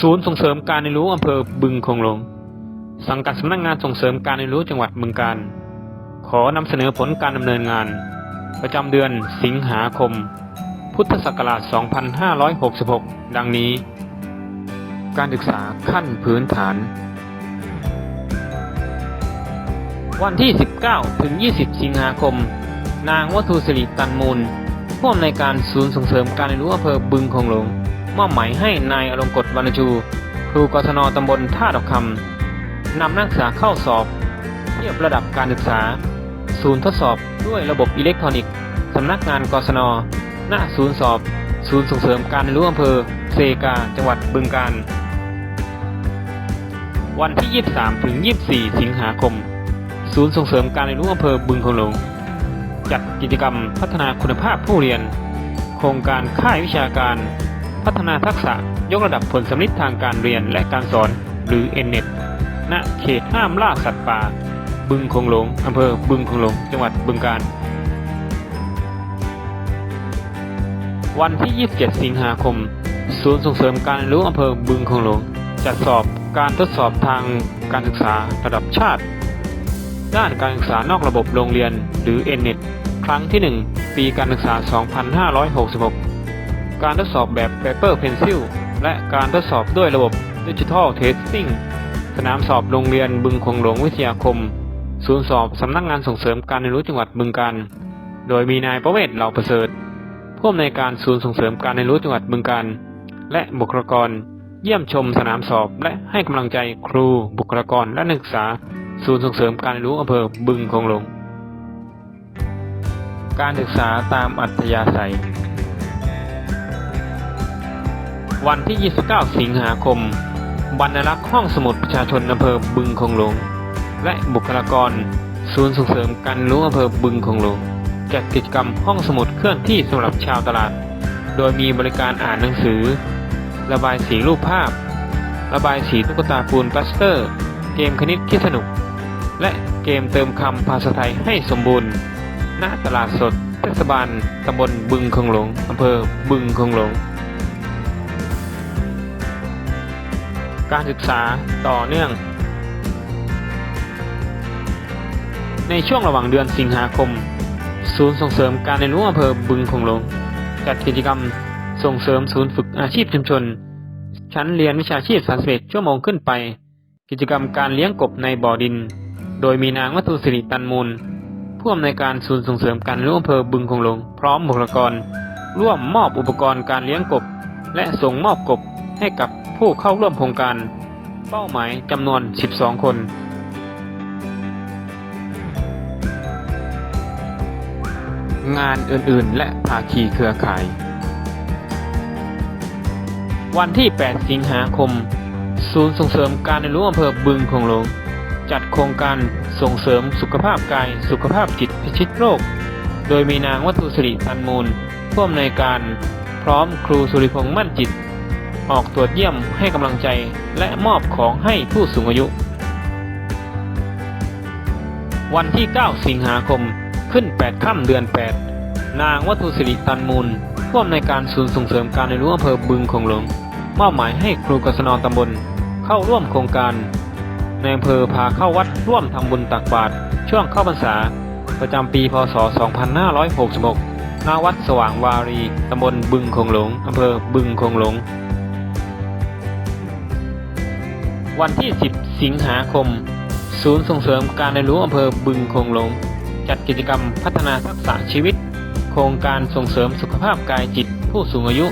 ศูนย์ส่งเสริมการเรียนรู้อำเภอบึงคงหลง สังกัดสำนักงานส่งเสริมการเรียนรู้จังหวัดบึงกาฬขอนำเสนอผลการดำเนินงาน ประจำเดือนสิงหาคม พุทธศักราช 2566 ดังนี้ การศึกษาขั้นพื้นฐาน วันที่ 19 ถึง 20 สิงหาคม นางวัตุสิริตันมูลผู้อำนวยการศูนย์ส่งเสริมการเรียนรู้อำเภอบึงคงหลง มอบหมายให้นายอลงกฎวรรณชูครูกศนตำบลท่าดอกคำนำนักศึกษาเข้าสอบเทียบระดับการศึกษา ศูนย์ทดสอบด้วยระบบอิเล็กทรอนิกส์สำนักงานกศนณศูนย์สอบ ศูนย์ส่งเสริมการเรียนรู้อำเภอเซกาจังหวัดบึงกาฬวันที่ 23 ถึง 24 สิงหาคม ศูนย์ส่งเสริมการเรียนรู้อำเภอบึงคงหลงจัดกิจกรรมพัฒนาคุณภาพผู้เรียน โครงการค่ายวิชาการ พัฒนาทักษะยกระดับผลสำลิดทางการเรียนและการสอน หรือ n อ t ณเขตห้ามล่าสัตว์ป่า บึงคงหลงอำเภอบึงคงหลง จังหวัดบึงกาฬวันที่ 27 สิงหาคม ศูนย์ส่งเสริมการเรียนรู้อำเภอบึงคงหลง จัดสอบการทดสอบทางการศึกษาระดับชาติ ด้านการศึกษานอกระบบโรงเรียนหรือ n อ t ครั้งที่ 1 ปีการศึกษา 2566 การทดสอบแบบ Paper Pencil และการทดสอบด้วยระบบ Digital Testing สนามสอบโรงเรียนบึงคงหลวงวิทยาคม ศูนย์สอบสำนักงานส่งเสริมการเรียนรู้จังหวัดบึงกาฬโดยมีนายประเวศเหล่าประเสริฐผู้อำนวยการศูนย์ส่งเสริมการเรียนรู้จังหวัดบึงกาฬและบุคลากร เยี่ยมชมสนามสอบ และให้กำลังใจครูบุคลากรและนักศึกษา ศูนย์ส่งเสริมการเรียนรู้อำเภอบึงคงหลงการศึกษาตามอัธยาศัย วันที่ 29 สิงหาคม บรรลักษ์ห้องสมุดประชาชนอำเภอบึงคงหลง และบุคลากร ศูนย์ส่งเสริมการรู้อำเภอบึงคงหลงจัดกิจกรรมห้องสมุดเคลื่อนที่สำหรับชาวตลาด โดยมีบริการอ่านหนังสือ ระบายสีรูปภาพ ระบายสีตุ๊กตาปูนปลาสเตอร์ เกมคณิตคิดสนุก และเกมเติมคำภาษาไทยให้สมบูรณ์ ณ ตลาดสด เทศบาลตำบลบึงคงหลงอำเภอบึงคงหลง การศึกษาต่อเนื่อง ในช่วงระหว่างเดือนสิงหาคม ศูนย์ส่งเสริมการเรียนรู้อำเภอบึงคงหลงจัดกิจกรรมส่งเสริมศูนย์ฝึกอาชีพชุมชน ชั้นเรียนวิชาชีพ31ชั่วโมงขึ้นไป กิจกรรมการเลี้ยงกบในบ่อดิน โดยมีนางวัตถุสิริตันมูลผู้อำนวยการศูนย์ส่งเสริมการเลี้ยงอำเภอบึงคงหลงพร้อมบุคลากร ร่วมมอบอุปกรณ์การเลี้ยงกบ และส่งมอบกบให้กับ ผู้เข้าร่วมโครงการ เป้าหมายจำนวน 12 คนงานอื่นๆ และภาคีเครือข่าย วันที่ 8 สิงหาคม ศูนย์ส่งเสริมการเรียนรู้อำเภอบึงคงหลง จัดโครงการส่งเสริมสุขภาพกายสุขภาพจิตพิชิตโรค โดยมีนางวัตุสิริตันมูล ผู้อำนวยการ พร้อมครูสุริพงษ์มั่นจิต ออกตรวจเยี่ยมให้กำลังใจ และมอบของให้ผู้สูงอายุ วันที่ 9 สิงหาคมขึ้น 8 ค่ำเดือน 8 นางวัตุสิริตันมูลผู้อำนวยการศูนย์ส่งเสริมการเรียนรู้อำเภอบึงคงหลวงมอบหมายให้ครูกศนตำบลเข้าร่วมโครงการในอำเภอพาเข้าวัดร่วมทำบุญตักบาตรช่วงเข้าพรรษา ประจำปีพศ 2566ณวัดสว่างวารีตำบลบึงคงหลงอำเภอบึงคงหลง วันที่ 10 สิงหาคม ศูนย์ส่งเสริมการเรียนรู้อำเภอบึงคงหลง จัดกิจกรรมพัฒนาทักษะชีวิต โครงการส่งเสริมสุขภาพกายจิตผู้สูงอายุ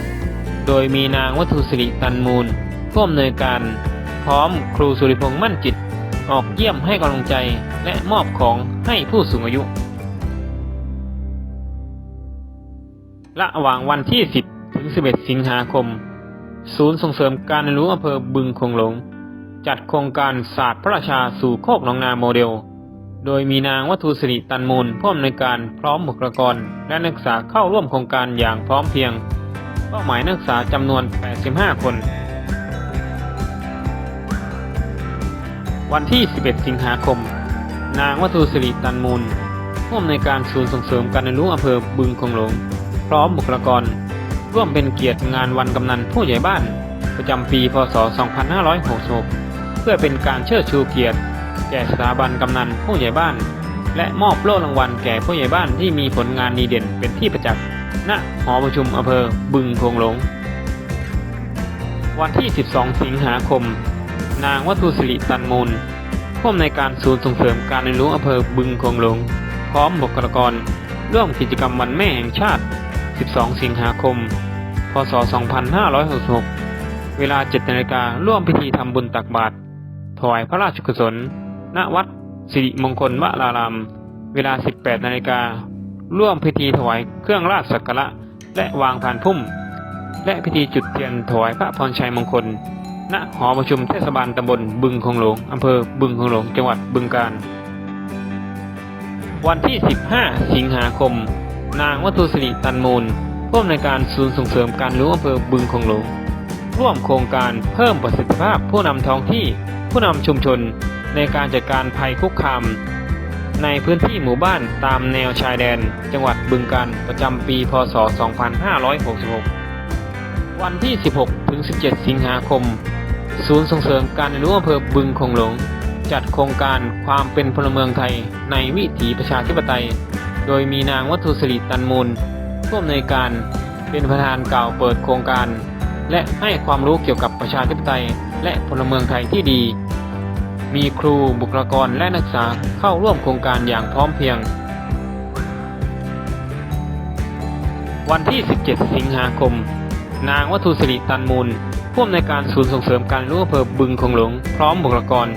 โดยมีนางวัตุสิริตันมูลผู้อำนวยการ พร้อมครูสุริพงษ์มั่นจิต ออกเยี่ยมให้กำลังใจและมอบของให้ผู้สูงอายุ ระหว่างวันที่ 10 ถึง 11 สิงหาคม ศูนย์ส่งเสริมการเรียนรู้อำเภอบึงคงหลง จัดโครงการศาสตร์พระราชาสู่โคกหนองนาโมเดล โดยมีนางวัตุสิริตันมูลผู้อำนวยการพร้อมบุคลากร และนักศึกษาเข้าร่วมโครงการอย่างพร้อมเพียง เป้าหมายนักศึกษาจำนวน 85 คน วันที่ 11 สิงหาคม นางวัตุสิริตันมูลผู้อำนวยการศูนย์ส่งเสริมการเรียนรู้อำเภอบึงคงหลง พร้อมบุคลากร ร่วมเป็นเกียรติงานวันกำนันผู้ใหญ่บ้าน ประจำปี พศ 2566 เพื่อเป็นการเชิดชูเกียรติ แก่สถาบันกำนันผู้ใหญ่บ้าน และมอบโล่รางวัลแก่ผู้ใหญ่บ้านที่มีผลงานดีเด่นเป็นที่ประจักษ์ณหอประชุมอำเภอบึงโคงหลง วันที่ 12 สิงหาคม นางวัตุสิริตันมูลผู้อำนวยการศูนย์ส่งเสริมการเรียนรู้อำเภอบึงโคงหลง พร้อมบุคลากร ร่วมกิจกรรมวันแม่แห่งชาติ 12 สิงหาคม พศ 2566 เวลา 7นาฬิการ่วมพิธีทำบุญตักบาตร ถวายพระราชกุศล ณ วัดสิริมงคลวราราม เวลา 18 นาฬิกา ร่วมพิธีถวายเครื่องราชสักการะ และวางผ่านพุ่ม และพิธีจุดเทียนถวายพระพรชัยมงคล ณ หอประชุมเทศบาลตำบลบึงคงหลงอำเภอบึงคงหลง จังหวัดบึงกาฬ วันที่ 15 สิงหาคม นางวัตุสิริตันมูลผู้อำนวยการศูนย์ส่งเสริมการรู้อำเภอบึงคงหลงร่วมโครงการเพิ่มประสิทธิภาพผู้นำท้องที่ ผู้นำชุมชนในการจัดการภัยคุกคาม ในพื้นที่หมู่บ้านตามแนวชายแดน จังหวัดบึงกาฬประจำปี พศ 2566 วันที่ 16 ถึง 17 สิงหาคม ศูนย์ส่งเสริมการเรียนรู้อำเภอบึงคงหลง จัดโครงการความเป็นพลเมืองไทยในวิถีประชาธิปไตย โดยมีนางวัตถุสิริตันมูลผู้อำนวยการเป็นประธานกล่าวเปิดโครงการ และให้ความรู้เกี่ยวกับประชาธิปไตย และพลเมืองไทยที่ดี มีครูบุคลากรและนักศึกษาเข้าร่วมโครงการอย่างพร้อมเพรียง วันที่ 17 สิงหาคม นางวัตถุสิริตันมูลผู้อำนวยการศูนย์ส่งเสริมการรู้อำเภอบึงคงหลง พร้อมบุคลากร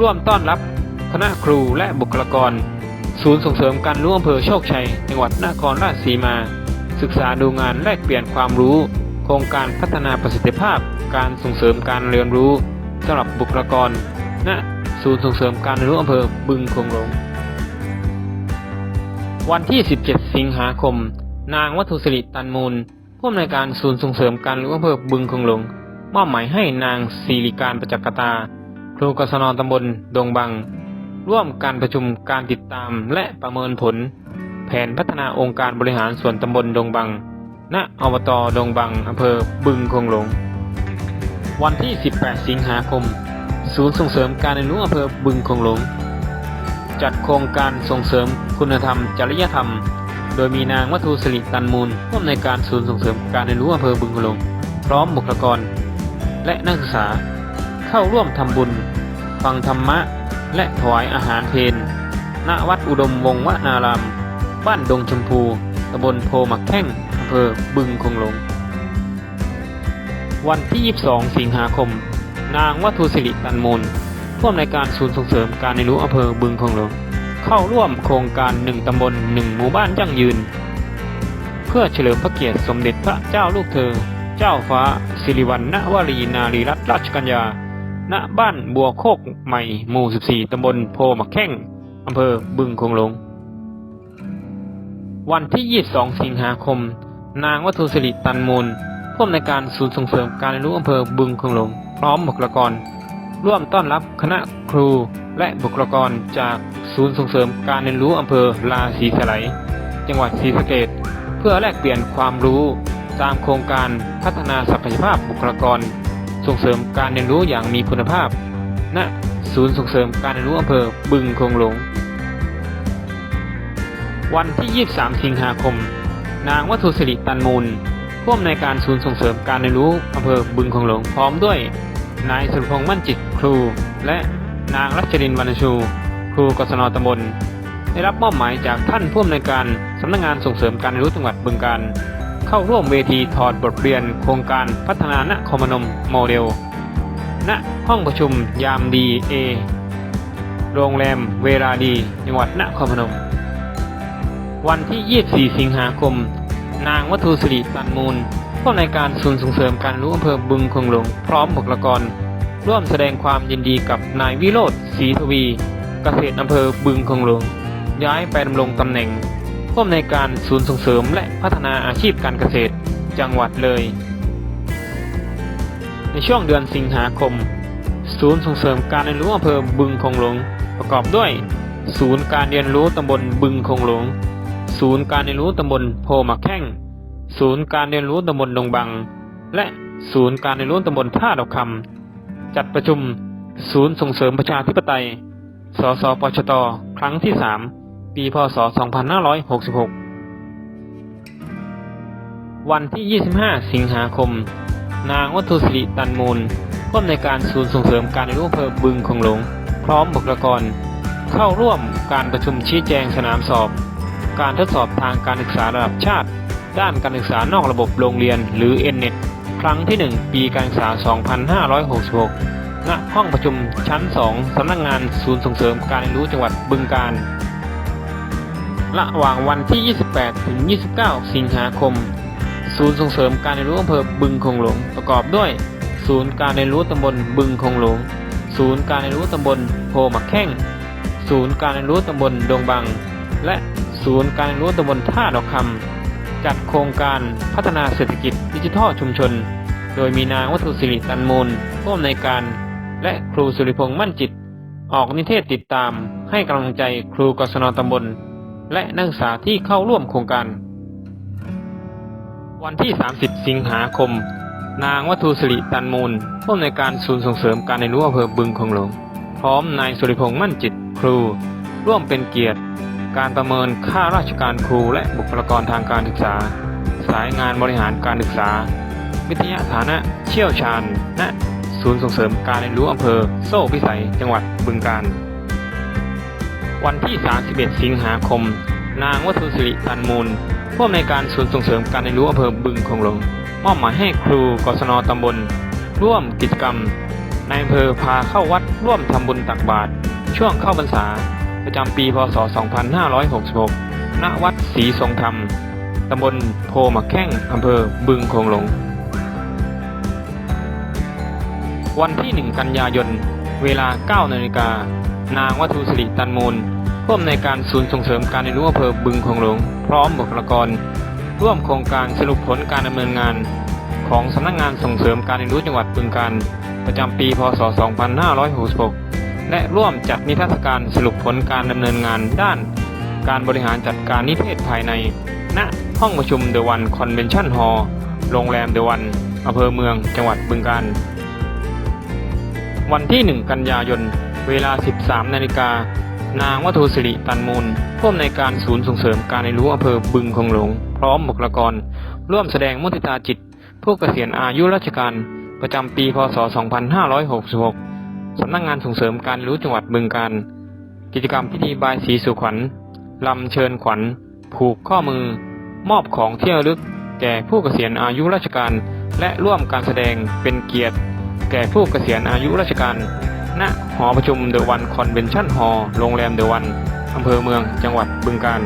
ร่วมต้อนรับ คณะครูและบุคลากร ศูนย์ส่งเสริมการรู้อำเภอโชคชัย จังหวัดนครราชสีมา ศึกษาดูงานแลกเปลี่ยนความรู้ โครงการพัฒนาประสิทธิภาพการส่งเสริมการเรียนรู้สำหรับบุคลากร ณ ศูนย์ส่งเสริมการเรียนรู้อำเภอบึงคงหลง วันที่ 17 สิงหาคม นางวัตถุสิริตันมูล ผู้อำนวยการศูนย์ส่งเสริมการเรียนรู้อำเภอบึงคงหลงมอบหมายให้นางศิริการประจักษ์กตา ครูกศนตำบลดงบัง ร่วมการประชุมการติดตามและประเมินผล แผนพัฒนาองค์การบริหารส่วนตำบลดงบัง ณอบตดงบังอำเภอบึงคงหลง วันที่ 18 สิงหาคม ศูนย์ส่งเสริมการเรียนรู้อำเภอบึงคงหลง จัดโครงการส่งเสริมคุณธรรม จริยธรรม โดยมีนางวัตุสิริตันมูลผู้อำนวยการศูนย์ส่งเสริมการเรียนรู้อำเภอบึงคงหลง พร้อมบุคลากร และนักศึกษาเข้าร่วมทำบุญ ฟังธรรมะ และถวายอาหารเพนณวัดอุดมวงศ์วนาราม บ้านดงชมพู ตำบลโพหมักแข้งำเภอบึงคงหลง วันที่ 22 สิงหาคม นางวัตุสิริตันมูลผู้อำนวยการศูนย์ส่งเสริมการเรียนรู้อำเภอบึงคงหลง เข้าร่วมโครงการหนึ่งตำบลหนึ่งหมู่บ้านยั่งยืน เพื่อเฉลิมพระเกียรติสมเด็จพระเจ้าลูกเธอ เจ้าฟ้าสิริวัณณวรีนารีรัตนราชกัญญาณบ้านบัวโคกใหม่หมู่ 14 ตำบลโพหมักแข้งอำเภอบึงคงหลง วันที่ 22 สิงหาคม นางวัตุสิริตันมูลผู้อำนวยการศูนย์ส่งเสริมการเรียนรู้อำเภอบึงคงหลงพร้อมบุคลากร ร่วมต้อนรับคณะครูและบุคลากรจากศูนย์ส่งเสริมการเรียนรู้อำเภอลาสีสไลยจังหวัดศรีสะเกษเพื่อแลกเปลี่ยนความรู้ตามโครงการพัฒนาศักยภาพบุคลากร ส่งเสริมการเรียนรู้อย่างมีคุณภาพ ณ ศูนย์ส่งเสริมการเรียนรู้อำเภอบึงคงหลง วันที่ 23 สิงหาคม นางวัตุสิริตันมูลผู้อำนวยการศูนย์ส่งเสริมการเรียนรู้อำเภอบึงคงหลงพร้อมด้วย นายสุรพงษ์มั่นจิตครู และนางรัชรินวรรณชู ครูกศนตำบล ได้รับมอบหมายจากท่านผู้อำนวยการสำนักงานส่งเสริมการเรียนรู้จังหวัดบึงกาฬเข้าร่วมเวทีถอดบทเรียน โครงการพัฒนานครพนมโมเดล ณห้องประชุมยามดีเอโรงแรมเวลาดีจังหวัดนครพนม วันที่ 24 สิงหาคม นางวัตุสิริตันมูลผู้อำนวยการศูนย์ส่งเสริมการรู้อำเภอบึงคงหลงพร้อมบุคลากร ร่วมแสดงความยินดีกับนายวิโรธศรีทวี เกษตรอำเภอบึงคงหลงย้ายไปดำรงตำแหน่งผู้อำนวยการศูนย์ส่งเสริมและพัฒนาอาชีพการเกษตรจังหวัดเลย ในช่วงเดือนสิงหาคม ศูนย์ส่งเสริมการเรียนรู้อำเภอบึงคงหลง ประกอบด้วย ศูนย์การเรียนรู้ตำบลบึงคงหลง ศูนย์การเรียนรู้ตำบลโพมักแข้ง ศูนย์การเรียนรู้ตำบลดงบัง และศูนย์การเรียนรู้ตำบลท่าดอกคำจัดประชุม ศูนย์ส่งเสริมประชาธิปไตย สสปชต ครั้งที่ 3 ปี พศ 2566 วันที่ 25 สิงหาคม นางวัตถุสิริตันมูลผู้อำนวยการศูนย์ส่งเสริมการเรียนรู้อำเภอบึงคงหลง พร้อมบุคลากร เข้าร่วมการประชุมชี้แจงสนามสอบ การทดสอบทางการศึกษาระดับชาติ ด้านการศึกษานอกระบบโรงเรียนหรือ NNET ครั้งที่ 1 ปีการศึกษา 2566 ณ ห้องประชุมชั้น 2 สำนักงงานศูนย์ส่งเสริมการเรียนรู้จังหวัดบึงกาฬ ระหว่างวันที่ 28 ถึง 29 สิงหาคม ศูนย์ส่งเสริมการเรียนรู้อำเภอบึงคงหลงประกอบด้วย ศูนย์การเรียนรู้ตำบลบึงคงหลง ศูนย์การเรียนรู้ตำบลโพหมักแข้ง ศูนย์การเรียนรู้ตำบลดงบัง และศูนย์การเรียนรู้ตำบลท่าดอกคำจัดโครงการพัฒนาเศรษฐกิจดิจิทัลชุมชน โดยมีนางวัตุสิริตันมูลผู้อำนวยการ และครูสุริพงษ์มั่นจิต ออกนิเทศติดตาม ให้กำลังใจครูกศนตำบล และนักศึกษาที่เข้าร่วมโครงการ วันที่ 30 สิงหาคม นางวัตุสิริตันมูลผู้อำนวยการศูนย์ส่งเสริมการเรียนรู้อำเภอบึงคงหลงพร้อมนายสุริพงษ์มั่นจิตครู ร่วมเป็นเกียรติ การประเมินค่าราชการครูและบุคลากรทางการศึกษา สายงานบริหารการศึกษา วิทยาฐานะเชี่ยวชาญณศูนย์ส่งเสริมการเรียนรู้อำเภอ โซ่พิสัย จังหวัดบึงกาฬวันที่ 31 สิงหาคม นางวัตถุสิริตันมูลผู้อำนวยการศูนย์ส่งเสริมการเรียนรู้อำเภอบึงคงหลงมอบหมายให้ครูกศนตำบล ร่วมกิจกรรม ในอำเภอพาเข้าวัดร่วมทำบุญตักบาตรช่วงเข้าพรรษา ประจำปีพศ 2566 ณ วัดศรีทรงธรรม ตำบลโพหมักแข้งอำเภอบึงคงหลง วันที่ 1 กันยายน เวลา 9 นาฬิกา นางวัตถุสิริตันมูลผู้อำนวยการศูนย์ส่งเสริมการเรียนรู้อำเภอบึงคงหลง พร้อมบุคลากร ร่วมโครงการสรุปผลการดำเนินงาน ของสำนักงานส่งเสริมการเรียนรู้จังหวัดบึงกาฬประจำปี พศ 2566 และร่วมจัดนิทรรศการสรุปผลการดำเนินงานด้านการบริหารจัดการนิเทศภายใน ณ ห้องประชุมเดวันคอนเวนชั่นฮอลล์โรงแรมเดวันอำเภอเมืองจังหวัดบึงกาฬวันที่ 1 กันยายน เวลา 13 นาฬิกา นางวัฒุสิริตันมูลผู้อำนวยการศูนย์ส่งเสริมการเรียนรู้อำเภอบึงคงหลง พร้อมบุคลากร ร่วมแสดงมุทิตาจิต ผู้เกษียณอายุราชการ ประจำปี พศ 2566 สำนักงานส่งเสริมการเรียนรู้จังหวัดบึงกาฬกิจกรรมพิธีบายสีสุขวัญลำเชิญขวัญ ผูกข้อมือ มอบของเที่ระลึก แก่ผู้เกษียณอายุราชการ และร่วมการแสดงเป็นเกียรติ แก่ผู้เกษียณอายุราชการ ณ หอประชุมเดอะวันคอนเวนชั่นฮอลล์โรงแรมเดอะวันอำเภอเมืองจังหวัดบึงกาฬ